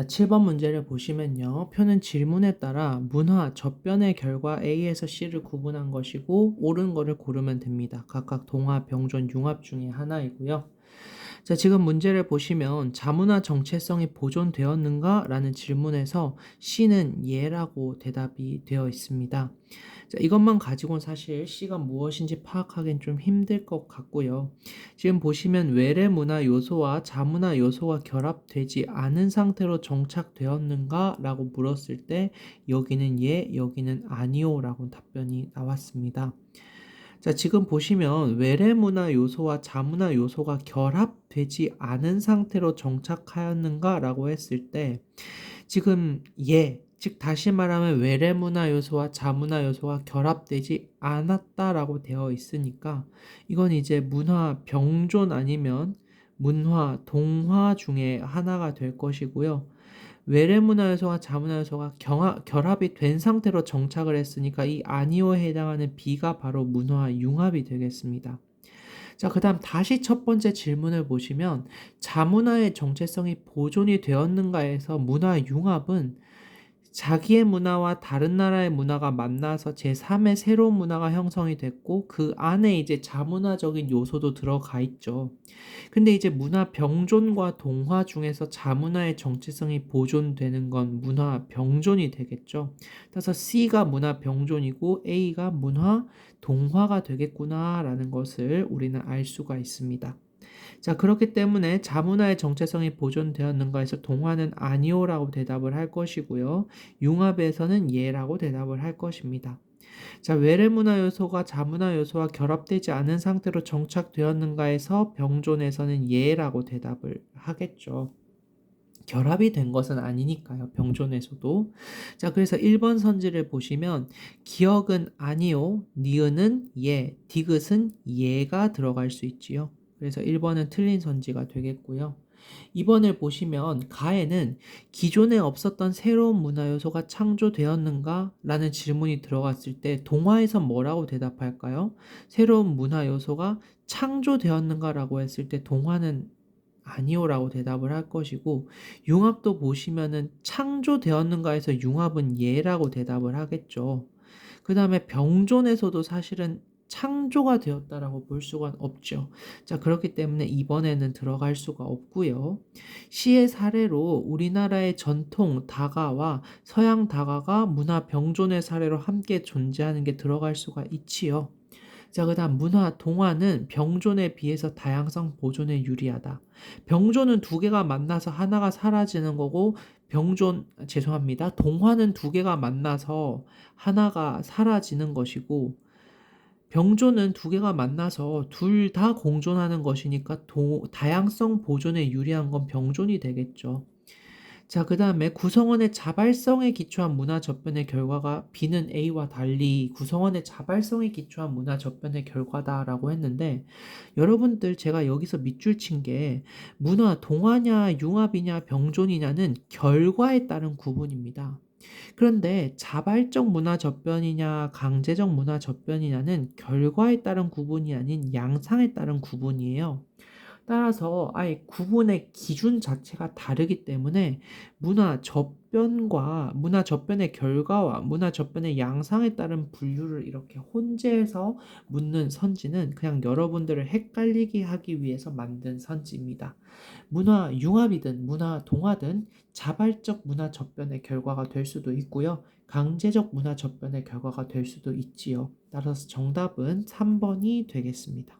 자, 7번 문제를 보시면요. 표는 질문에 따라 문화 접변의 결과 A에서 C를 구분한 것이고 옳은 거를 고르면 됩니다. 각각 동화, 병존, 융합 중에 하나이고요. 자, 지금 문제를 보시면 자문화 정체성이 보존되었는가? 라는 질문에서 C는 예라고 대답이 되어 있습니다. 자, 이것만 가지고는 사실 C가 무엇인지 파악하기는 좀 힘들 것 같고요. 지금 보시면 외래 문화 요소와 자문화 요소가 결합되지 않은 상태로 정착되었는가? 라고 물었을 때 여기는 예, 여기는 아니요 라고 답변이 나왔습니다. 자, 지금 보시면 외래 문화 요소와 자문화 요소가 결합되지 않은 상태로 정착하였는가라고 했을 때 지금 예, 즉 다시 말하면 외래 문화 요소와 자문화 요소가 결합되지 않았다라고 되어 있으니까 이건 이제 문화 병존 아니면 문화 동화 중에 하나가 될 것이고요. 외래 문화 요소와 자문화 요소가 경하, 결합이 된 상태로 정착을 했으니까 이 아니오에 해당하는 B가 바로 문화 융합이 되겠습니다. 자, 그 다음 다시 첫 번째 질문을 보시면 자문화의 정체성이 보존이 되었는가에서 문화 융합은 자기의 문화와 다른 나라의 문화가 만나서 제3의 새로운 문화가 형성이 됐고 그 안에 이제 자문화적인 요소도 들어가 있죠. 근데 이제 문화 병존과 동화 중에서 자문화의 정체성이 보존되는 건 문화 병존이 되겠죠. 따라서 C가 문화 병존이고 A가 문화 동화가 되겠구나라는 것을 우리는 알 수가 있습니다. 자, 그렇기 때문에 자문화의 정체성이 보존되었는가 해서 동화는 아니오라고 대답을 할 것이고요. 융합에서는 예라고 대답을 할 것입니다. 자, 외래 문화 요소가 자문화 요소와 결합되지 않은 상태로 정착되었는가 해서 병존에서는 예라고 대답을 하겠죠. 결합이 된 것은 아니니까요. 병존에서도. 자, 그래서 1번 선지를 보시면 기억은 아니요, 니은은 예, 디귿은 예가 들어갈 수 있지요. 그래서 1번은 틀린 선지가 되겠고요. 2번을 보시면 가에는 기존에 없었던 새로운 문화 요소가 창조되었는가? 라는 질문이 들어갔을 때 동화에서 뭐라고 대답할까요? 새로운 문화 요소가 창조되었는가? 라고 했을 때 동화는 아니오라고 대답을 할 것이고 융합도 보시면은 창조되었는가 해서 융합은 예라고 대답을 하겠죠. 그 다음에 병존에서도 사실은 창조가 되었다라고 볼 수가 없죠. 자, 그렇기 때문에 이번에는 들어갈 수가 없고요. 시의 사례로 우리나라의 전통 다가와 서양 다가가 문화 병존의 사례로 함께 존재하는 게 들어갈 수가 있지요. 자, 그 다음 문화 동화는 병존에 비해서 다양성 보존에 유리하다. 병존은 두 개가 만나서 하나가 사라지는 거고 병존 죄송합니다. 동화는 두 개가 만나서 하나가 사라지는 것이고 병존은 두 개가 만나서 둘 다 공존하는 것이니까 도, 다양성 보존에 유리한 건 병존이 되겠죠. 자, 그 다음에 구성원의 자발성에 기초한 문화 접변의 결과가 B는 A와 달리 구성원의 자발성에 기초한 문화 접변의 결과다라고 했는데 여러분들 제가 여기서 밑줄 친 게 문화 동화냐 융합이냐 병존이냐는 결과에 따른 구분입니다. 그런데 자발적 문화 접변이냐 강제적 문화 접변이냐는 결과에 따른 구분이 아닌 양상에 따른 구분이에요. 따라서 아예 구분의 기준 자체가 다르기 때문에 문화 접변과 문화 접변의 결과와 문화 접변의 양상에 따른 분류를 이렇게 혼재해서 묻는 선지는 그냥 여러분들을 헷갈리게 하기 위해서 만든 선지입니다. 문화 융합이든 문화 동화든 자발적 문화 접변의 결과가 될 수도 있고요. 강제적 문화 접변의 결과가 될 수도 있지요. 따라서 정답은 3번이 되겠습니다.